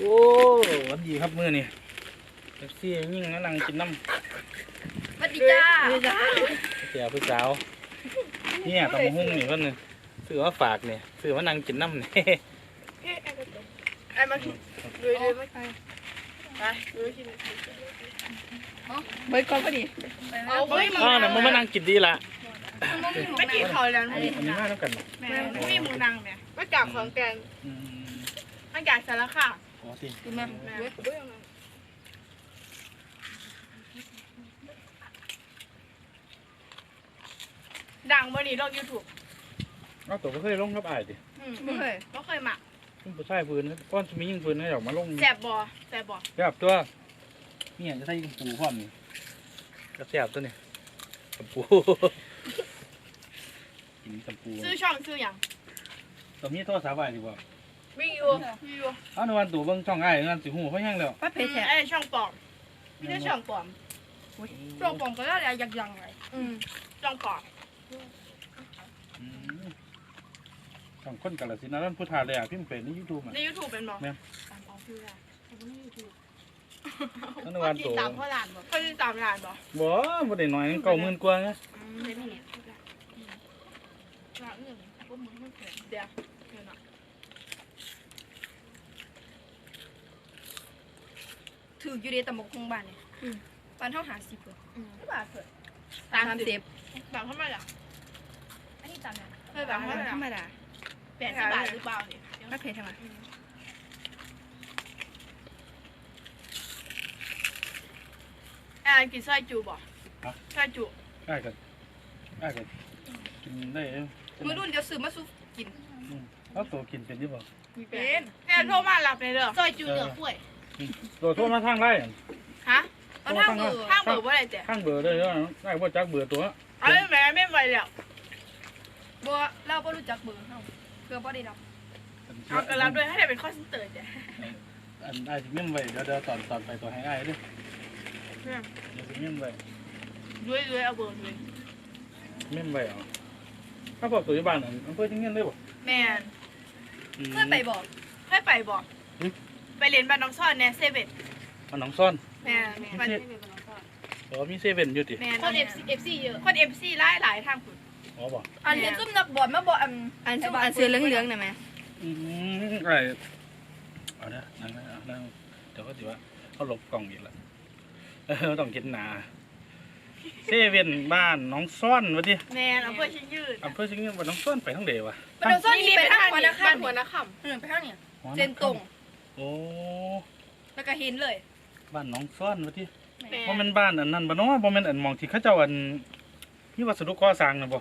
โอ้หวันดีครับมือนี่แท็กซี่ยิ่งนั่งกินน้ำสวัสดีจ้าเสียผู้สาวเนี่ยตำบักหุ่งนี่เพิ่นนี่ซื้อมาฝากเนี่ยซื้อมานั่งกินน้ำนี่ไอ้มาดูดูดูไม่ไปไปดูกินเบิร์ดก่อนพอดีเอาเฮ้ยอ้าวน่ะมันมานั่งกินดีละไม่กินเขาแล้วอันนี้อันนี้มาแล้วกันบ่แม่ไม่มีหมูนังเนี่ยมาจากของแกงอืมมาจากสารคาม อ๋อสิกินมาแม่ดังบนนี้ลงยูทูบเอาตัวก็เคยลงกับอ้ายดิไม่เคยไม่เคยหมักขึ้นผู้ชายพื้นก้อนสมียิงพื้นให้ออกมาลงแสบบอแสบบอแบบตัวเนี่ยจะใส่ยิงปูพร้อมนี่กระแสบตัวนี่กับปูกินกับปูซื้อช่องซื้ออย่างตัวนี้โทรศัพท์ไว้ดีกว่า มีอยู่มีอยู่เอาในวันตัวเบิ่งช่องอ้ายนั่นสิหูเพราะยังแล้วป้าเพชรแท้ไอ้ช่องปลอมไม่ใช่ช่องปลอมช่วงผมก็ได้ยักยังไงอืมช่องปลอมอืมช่องคนกาลสินธุ์นั่นผู้ทาเลยอะพิมพ์เป็นในยูทูบอะในยูทูบเป็นบอกแม่นตามเอาชื่ออะไรเขาไม่ยูทูบนั่นในวันติตัดวตามพ่อหลานบอกเขาติดตามหลานบอกบ่บ่ได้น้อยเก้าหมื่นกว่าไง ไม่มีหลานเงินพวกมึงไม่เกิดเดี๋ยวเงินอะ ถืออยู่ในตำบกคงบ้านเนี่ยบ้านเท่าหาสิบเลยอืมไม่บาทเถอะตามสามสิสิบบตามเท่าไหร่ล่ะอันนี้ตามเนี่ยเคยแบบเท่าไหร่ธรรมดาแปดสิบบาทหรือเปล่าเนี่ยป้าเพชรทำไมอ่านกินไส้จูบ่ไส้จูอ้ายก็อ้ายก็กินได้เองมือรุ่นเดี๋ยวซื้อมาสู้กินอืมเอาตัวกินเป็นอยู่บ่ มีเป็นแม่โทรมาหลับเลยเด้อซอยจูเหลือกล้วย ตัวโทรมาทางไลน์ฮะเอาทางเบอร์ข้างเบิร์ว่าอะไรเจ๊ทางเบอร์เด้อเด้อได้บ่จักเบอร์ตัวเอาเลยแม่ไม่ไหวแล้วบัวเราบ่รู้จักเบอร์เขาเพื่อบ่ได้รับเอากระลับด้วยให้ได้เป็นข้อเสนอเจ๊อันอ้ายสิเมมไว้เดี๋ยวเดี๋ยวตอนตอนไปตัวให้อ้ายเด้อเดี๋ยวสิเมมไว้ด้วยด้วยเอาเบอร์ด้วยเมมไว้เอาถ้าบอกตัวอยู่บ้านนั่นอำเภอจังเงี้ยได้บ่แม่นอืมเพื่อนไปบอกให้ไปบอกอืม ไปเรียนบ้านน้องซ่อนเนี่ยเซเว่นมันหนองซ่อนแม่มันอ๋อมีเซเว่นอยู่ติแม่คน FC FC เยอะ คนเอฟซีไล่หลายทางคุณอ๋อบ่อันเห็นซุ่มนักบอลมาบอกอันอันซุ่มอันเสือเหลืองๆน่ะแม่อืมไอ้เอาเด้อนั่งนะเอานั่งเดี๋ยวเขาสิว่าเขาหลบกล่องอีกแล้วเออต้องคิดหนาเซเว่นบ้านหน้องซ่อนวะดิแม่เอาเพื่อชิ้นยืดอำเภอชิงเงี้ยบ้านหน้องซ่อนไปทั้งเดวะมันโดนซ่อนนี่ไปทางหัวบ้านะนหัวนะคเออไปทางเนี่ยเส้นตรง โอ้แล้วก็เห็นเลยบ้านหน้องซ่อนวะดิำแม่บ่แม่นบ้านอันนั้นบ่เนาะบ่แม่นอันหมองที่เขาเจ้าอันมีวัสดุก่อสร้างน่ะบ่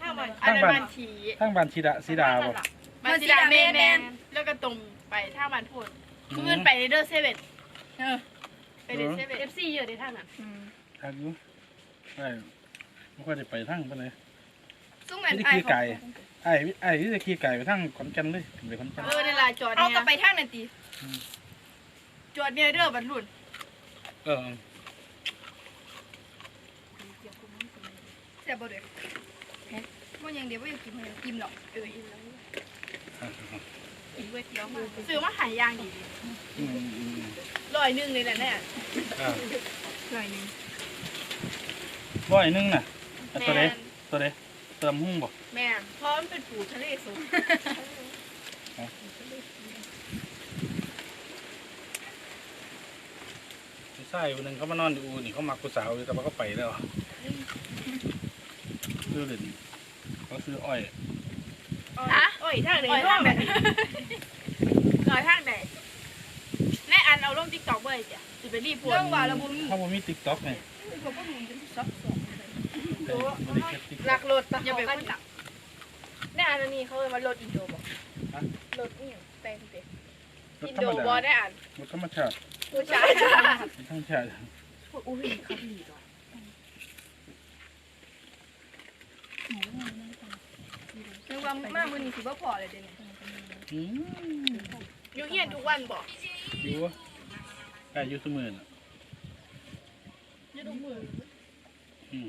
ถ้ามันอันนั้นบ้านทีทางบ้านชีดาสีดาบ่บ้านสีดาแม่แม่แล้วก็ตรงไปท่าบ้านพูดคือมันไปเดอร์เซเว่นเออไปเดอร์เซเว่นเอฟซีเยอะในท่านั้นอืมทางอยู่ใช่บ่ค่อยได้ไปทางปานใดซุ่มอันนี่ไอ้คือไก่ ไอ้ไอ้ที่จะขี่ไก่ไปทางขอนแก่นเลยไปขอนแก่นเออในลานจอดเอาเนี่ก็ไปยทางนั่นติจอดเนี่ยเด้อบรรลุนเออแซ่บบ่เด้อบ่ยังเดี๋ยวบ่อยากกินบ่อยากกินหรอกเอออินแล้วกินก๋วยเตี๋ยวมาซื้อมาหายยางดีอืมอืมอืมร้อยหนึ่งเลยแหละเนี่ยอ่าหน่อยหนึงร้อยหนึงน่ะอันตัวแม่เด้ตัวเด้ เติมหุ้งบ่แม่เพราะมันเป็นปูทะเลสูงผู้ชายคนหนึงเขามานอนอยู่อูนี่เขามักผู้สาวอยู่แต่ว่าเขาไปแล้วซื้อเล่นเขาซื้ออ้อยฮะ โอ้ยทางไหนทางไหนลอยทางไหนแม่อันเอาลงติ๊กต็อกเว้ยจ้ะจะไปรีบปวดเรื่องว่าระบุมีถ้าบ่มี TikTok นี่ก็บ่รู้จังซับซ้อน เออบ่ได้เก็บ TikTok ลักรถอย่าไปพูดจับแน่อันนี้เขาเลยว่ารถอินโดบอกฮะรถนี่แปลงเป็นรถอินธรโดรมบอดาได้อ่านรถธรรมชาติผู้ชายรถธรรมชาติอุ้ยเขาดีกว่าเรื่องว่ามามื้อนี้สิบ่พอเลยเด้เนี่ยอืมอยู่เฮียนทุกวันบอกอยู่วะได้อยู่เสมอน่ะอยู่ทุกมืออืม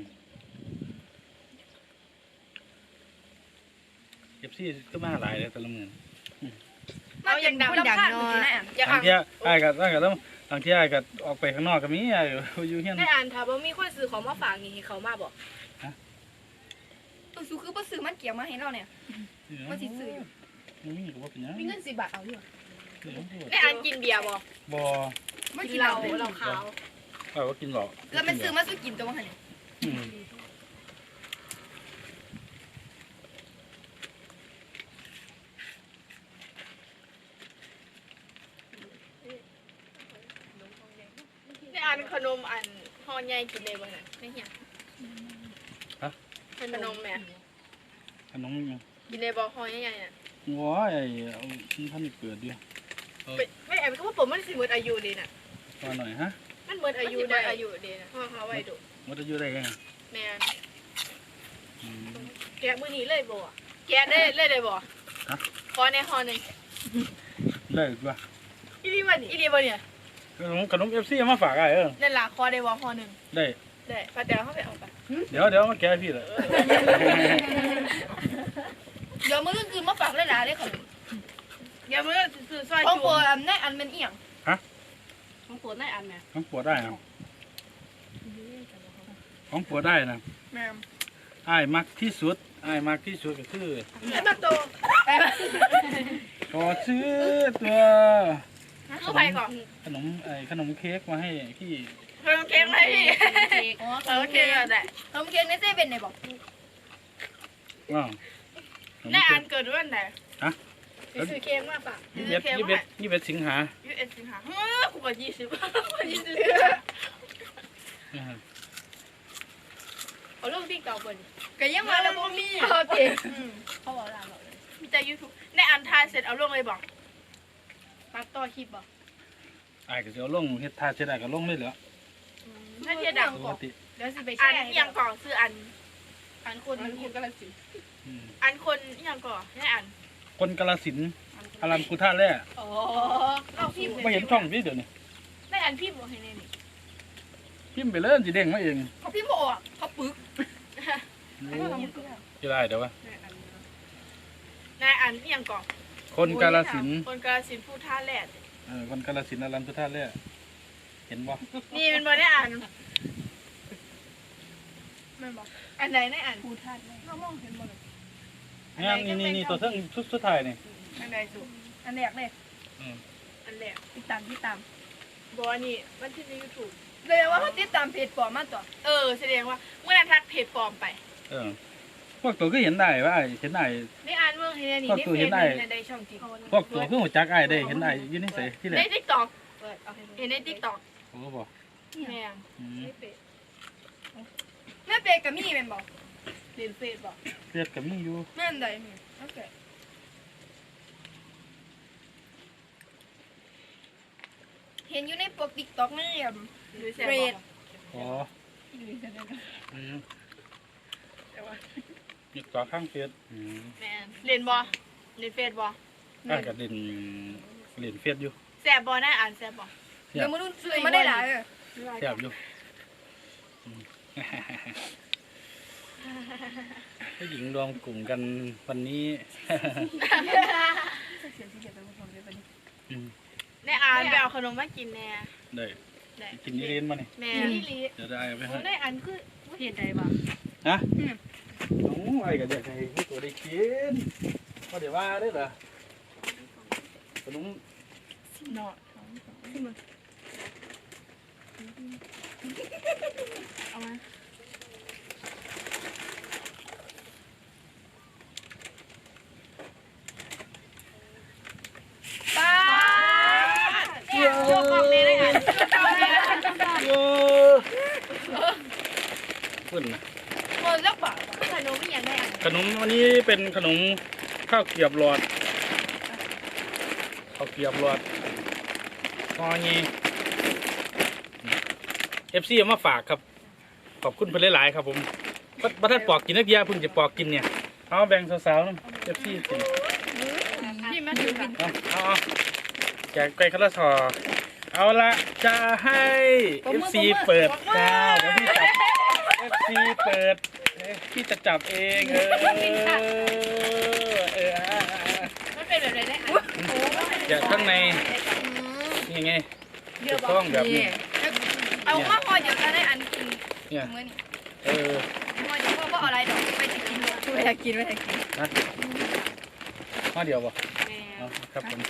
เก็บซี่ก็มาหลายเลยแต่ละมื้อมเอาอย่างดังคนดังเนาะอยากบาอ่างนทีไอ้ายก็ตั้งแต่ต้องบางทีไอ้ายก็ออกไปข้างนอกก็มีไอ้อยู่เฮียน ได้อ่านถ้าบ่มีคนซื้อของมาฝากนี่ให้เขามาบอกตัวสูคือบ่ซื้อมันเกี่ยวมาให้เราเนี่ยมันสิซื้ออยู่มีก็บ่เป็นหยังมีเงิน10บาทเอาอยู่เดี๋ยวพูดได้อ่านกินเบียร์บ่บ่ไม่กิกินนเหเหล้าล้าเหล้าขาวเอาว่ากินหรอกแล้วมันซื้อมาสู้กินตัวมันเนี่ยอืม ได้อ่า นขนมอันห่อใหญ่กินเลยบ่น่ะได้เหียขนมแม่ขนมยังกินเลยบ่ห่อใหญ่ๆน่ะว้าไอ้เอาที่ท่านนี่เปิดดิเออไม่แอบก็ว่าผมมันสิหมดอายุดีน่ะว่าหน่อยฮะมันหมดอายุได้อายุดีนะห่อเขาไว้ดูมันจะอยู่ได้ยังไงแม่นอืม แกะมื้อนี้เลยบ่แกะได้เลยได้บ่ฮะ ขอในห่อหนึงได้ป่ะอีลีบ่นี่อีลีบ่เนี่ย ขนมขนม FC เอามาฝากไอ้เออนั่นล่ะขอได้บ่ห่อหนึงได้ ได้ป้าแต่เขาไปเอาไปเดี๋ยวเดี๋ยวมาแกะให้พี่เลยเดี๋ยวมื้อคืนมาฝากหลายๆเลยค่ะเดี๋ยวมื้อซื้อซอยของจุ่โปรมอันนี้อันเป็นอีหยังของโปรดได้อันแม่ของปวดได้นะของปวดได้นะแม่ไอ้ายมักที่สุดไอ้ายมักที่สุดก็คือไอ้มาโต ขอซื้อตัวเข้าไปก่อนขนมไอ้ขนมเค้กมาให้พี่เพิ่มเค้กให้พี่อ๋อเออเค้กก็ได้ขนมเค้กในเซเว่นได้บอกอ้าวขนมได้เค้อักนเกิดวันไหนฮะซื้อเค้กมาฝากยี่ซื้สิอบเค้กยี่สิบมาเอ็ดยี่สิบเอ็ดสิงหายูเอสสิงหาเฮ้ยกูก็ยี่สิบยี่สิบอืมเอาลูกติ๊กต็อกบนก็ยังมาแล้วบ่มีโอเคเขาบอกลาบอกเลยมีแต่ยูทูบในอันทายเสร็จเอาลงเลยบอกตัดต่อคลิปบอก ไอ้ายก็จะเอาลงเฮ็ดท่าเช็ดไอ้ายก็ลงเลยเหรอถ้าเทียดังปก่กอนติเดี๋ยวสิไปอัแช่นอยังก่อนซื้ออัน อันคนมันคุณกำลังสิอืมอันคนอยังก่อนให้อันคนกาลสินธุ์อารัมกุท่าแร่อ๋อเราพิมพ์ไม่เห็นช่องพี่เดี๋ยวนี้ได้อันพิมพ์บอกให้แน่นี่พิมพ์ไปเลยสิเด้งมาเองเขาพี่บอกเขาปึกจะได้เดี๋ยววะนายอันอยังก่อนคนกาลสินธุ์คนกาลสินธุ์ผู้ท่าแรด เออคนกาลสินธุ์อารัมกุท่าแร่เห็นบ่นี่เป็นบอได้อ่านมันบอกอันไหนได้อ่านผู้ทัดเขามองเห็นบ่เลยงานนี่นี่นี่ตัวเทิงชุดสุดท้ายนี่อันไหนสุอันแรกเลยอืมอันแรกติดตามติดตามบอนี่มันที่ในยูทูบเลยว่าเขาติดตามเพจปลอมมาต่อเออ แสดงว่าเมื่อนั้นทักเพจปลอมไป เออ พวกตัวก็เห็นได้ว่าไอ้เห็นได้ ได้อ่านเมืองเฮนี่ก็ได้ตัวเพเห็จนได้ในได้ช่องจริงพวกตัวเพิ่งหัวจักไอ้ได้เห็นไอ้อยืนนี่ใส่ที่ไหนในทิกตอกเห็นในทิกตอกโอ้บ่แม่งอืมไม่เป็ดแม่เปกับมี่เป็นบอกเรียนเฟซบอกเรียกกับมีอยู่แม่นใดโอเคเห็นอยู่ในปกติ๊กต็อกนี่อะหรือแซ่บเฟบอซกอ๋ออืมแต่ว่า มีต่อข้างเฟซอืมแม่งเรียนบอเรียนเฟซบออ้ายก็เล่นเล่นเฟซอยู่แซ่บบอได้อ่านแซ่บบอเสียเดี๋ยบวมาดูซื้อมาได้หลายเออเสียบอยู่อืม ผู้หญิงรวมกลุ่มกันวันนี้ อืมได้อ่านไปเอาขนมมากินแน่ได้ได้กินนี่เล่นมานี่แม่นี่ลีเดี๋ยวได้เอาไปให้ได้อันคือเห็นใดบ่ฮะ น้องไอ้ก็อยากให้ผู้ตัวได้กินพอเดี๋ยวว่าได้เหรอขนมเนาะเอามา ป้า เนี่ยโชว์กล่องเลยได้อ่าน เออขึ้นนะ หมดแล้วป่ะ ขนมอีหยังได้อ่าน ขนมวันนี้เป็นขนมข้าวเกรียบหลอดข้าวเกรียบหลอดงองีเอฟซีเอามาฝากครับ ขอบคุณเพื่อนหลาย ๆ ครับผมบับัทัดปอกกินนักเดียาเพิ่งจะปอกกินเนี่ยเอาแบ่งสาวๆนะเอฟซีกินพี่มาถือกันเอาเอาเอาแจกไปคนละทอเอาละจะให้เอฟซีเปิดดาวเดี๋ยวพี่จับเอฟซีเปิดเอ้ย พี่จะจับเองเออเอออะอะอะมันเป็นแบบไหนได้อ่านแกะข้างในอืมนี่ไงเดี๋ยวถูกบอต้อกงแบบนี้เอามาพอเดี๋ยวจะได้อันกินเนี่ยมื้อนี้เออพอเดี๋ยวพ่อบ่เอาอะไรดอกไปจะกินเลยไม่อยากกินไม่อยากกินนะข้อเดียวบ่แม่เอาครับผม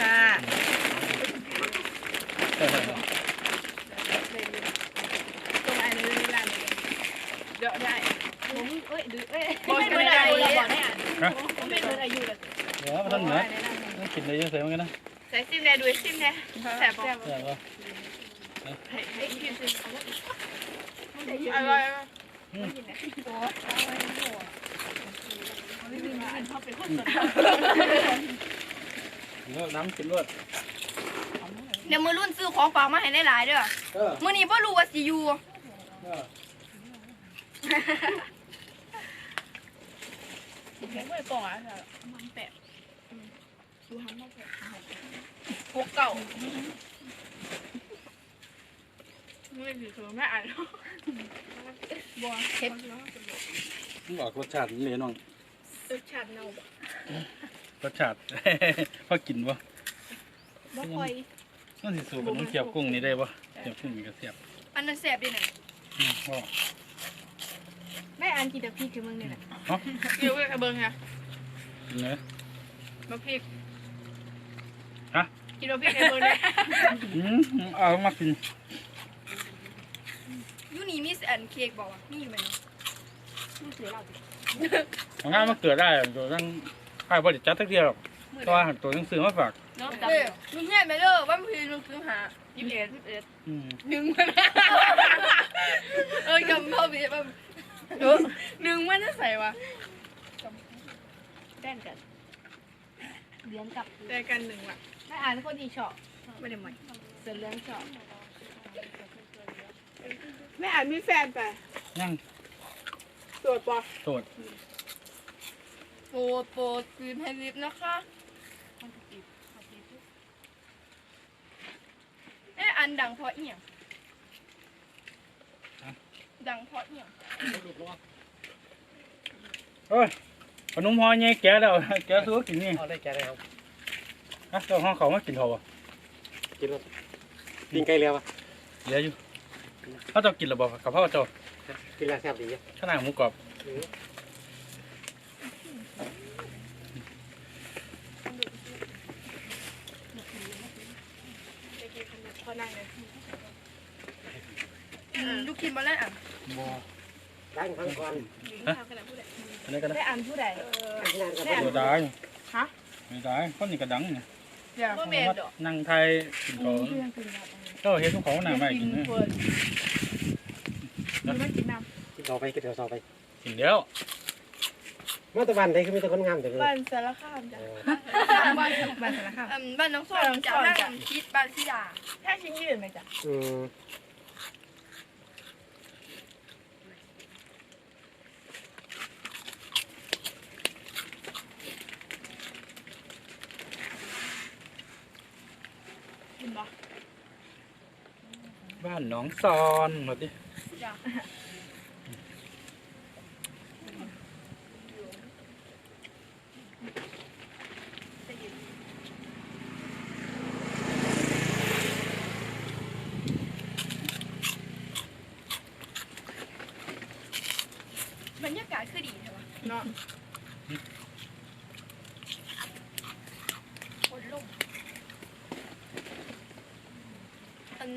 ค่ะ เออ ตรงอันนี้ร้านนี้เดี๋ยวได้ ผมเอ้ยดื้อเอ้ยบอกไม่ได้เราบอกให้อ่านฮะผมไม่รู้อายุเลยเดี๋ยวมาท่านเหนือต้องกินเลยเยอะเสียเหมือนกันนะใส่ซิมแน่ดูซิมแน่แสบบอกเออบ่ให้ให้กินซิมอร่อยอืมอันเขาเป็นคนสนเลือกน้ำกินรวดเดี๋ยวมื้อรุ่นซื้อของฝากมาให้หลายๆเด้อเออมื้อนี้บ่รู้ว่าสิอยู่ เออไม่องอะมันแปะดูทำมาแปะพกเก่าไม่ถือถือไม่อ่านบัวเทปมันออกรสชาตินี่น้องรสชาติเน่ารสชาติพอกินบ่บ่ค่อยมันสิสูกับน้ำเกี๊ยวกุ้งนี่ได้บ่เกี๊ยวกุ้งนี่ก็เสียบอันนั้นแซ่บดีน่ะอืมพ่อไม่อ่านกินแต่พริกกับมึงเนี่ยแหละ เนาะกินกับเบิ้งค่ะเนื้อมาพริกฮะกินมาพริกในเบิ้งเลยอืมเอามากินยูนี่มีอันเค้กบ่วะมีอยู่ไหมเนาะเอางานมาเกิดได้ตัวตั้งค่ายบริจัดทักเดียวหรอกเพราะว่าตัวหนังสือมาฝากเนาะเอ้ยลุงเฮ็ดไหมเด้อวันพีลุงซื้อหายี่สิบเอ็ดยี่สิบเอ็ดอืมหนึ่งมันเอ้ยกำพ่อพี่บ่ หนึ่งมันจะใส่วะแด่นกันเลี้ยงกับแด่นกันหนึ่งว่ะไม่อ่านคนดีชอบไม่ได้ใหม่เสือเลี้ยงชอบไม่อ่านมีแฟนไปยังตรวจปะโสดโปรดโปรดคืนให้ลิฟต์นะคะเอ๊ะอันดังเพราะอีหยังดังเพราะอีหยัง เอ้ยขนมหอใหญ่แกะแล้วแกะสู้กินนี่เอาได้แกได้ครับฮะเจ้าห้องเขามากินเขาบ่กินแล้วกินไก่เรือวะเหลืออยู่เขาเจ้ากินหรือบ่กับพ่อเจ้ากินแล้วแซ่บดีอะข้างหน้าหมูกรอบอืมพอนั่งเลยอืมลูกกินบ่แล้วอะบ่ ได้ครั้งก่อนอันนี้ก็ได้ได้อ่านผู้ใดงานกับได้อ่านบ่ได้ฮะไม่ได้คนนี้ก็ดังนี่เดี๋ยวพ่อเมนดอกนั่งไทยกินเขาเจ้าเฮ็ดของเขาหน้าไม่กินเนอะมีไม่กินน้กินต่อไปกินเดี๋ยวต่อไปกินแล้วมาตะวันได้คือมีแต่คนงามแต่เลยำบ้านสารคามจ้ะบ้านบ้านสารคามอืมบ้านน้องส้มจากนั่งคิดบ้านสิดาถ้าชิ้นยืนไหมจ้ะอืม กินบ่บ้านหนองซอนหมดดิ จ้ะ บรรยากาศคือดีใช่ปะ เนาะ คนลม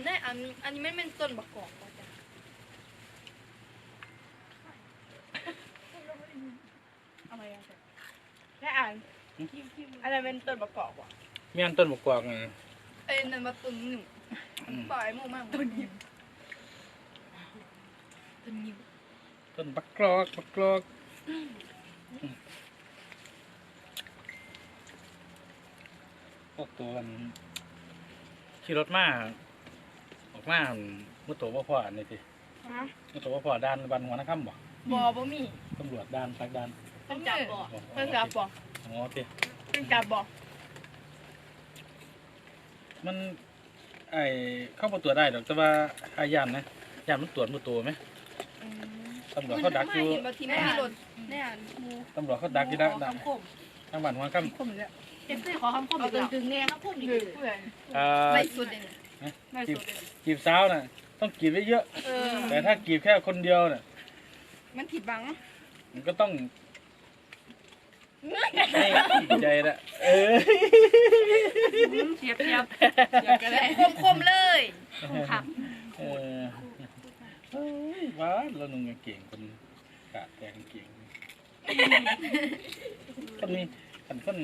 อันนี้อันอันนี้มันเป็นต้นบักกอกป่ะจ๊ะเอามายังได้อ่านอะไรเป็นต้นประกอบวะเมียนต้นบกกวางไงเอ้ยนั่นมาต้นหนึ่งอืมปล่อยหมูมากต้นยิ้มต้นยิ้มต้นบักกรอกบักกรอกพวกตัวมันขี่รถมา ออกมามุดตัวว่าพ่ออันนี้สิฮะมุดตัวว่าพ่อด้านบันหัวนักข่ำบ่บ่บ่มีตำรวจด้านพักด้านต้องจับบ่ต้องจับบ่อ๋อโอเคต้องจับบ่มันไอเข้ามาตรวจได้ดอกแต่ว่าอายันนะยานมันตรวจมือตัวไหมตำรวจเขาดักอยู่เห็นบางทีไม่มีรถแน่นมูตำรวจเขาดักอยู่ด้านด้านคมทางบ้านหัวค่คมเลยำเอฟซีขอคำคมอีกแล้วตึงๆเนี่ยมาพุ่มอีกคือเลยเพื่อนเอ่อไล่สุดเลยนะ ไม่สุดเลยจีบสาวน่ะต้องกีบไว้เยอะเออแต่ถ้ากีบแค่คนเดียวน่ะมันผิดบังมันก็ต้องให้อีกใจละเออเทียบเทียบคมๆเลยครับเออเฮ้ยว้าเรานุ่งกางเกงคนกะแต่กางเกงคนนี้คนคน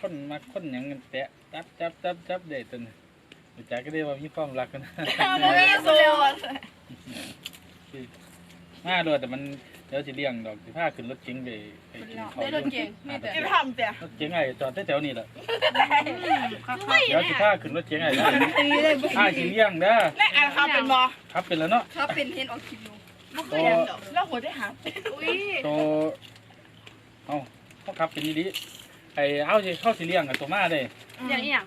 คนมักคนหยังกันแตะจับจับจับจับเด็ดตัวน่ะ รู้จักก็ได้ว่ามีความรักกันนะบ่มีสุดมาด้วยแต่มันเดี๋ยวสิเลี้ยงดอกสิพาขึ้นรถเก๋งไปไปกินข้าวได้รถเก่งมีแต่จะทำแต่รถเก๋งไอ้จอดแถวๆนี่แหละไม่เดี๋ยวสิพาขึ้นรถเก๋งไอ้ตีเลยบ่พาสิเลี้ยงเด้อแม่อันเขาเป็นบอครับเป็นแล้วเนาะครับเป็นเห็นออกคลิปอยู่ไม่เคยเห็นดอกแล้วหัวได้หาอุ้ยโตเอ้าเขาขับเป็นดีๆไอ้เอาสิเข้าสิเลี้ยงกับตัวมาเด้อย่างนี้อย่าง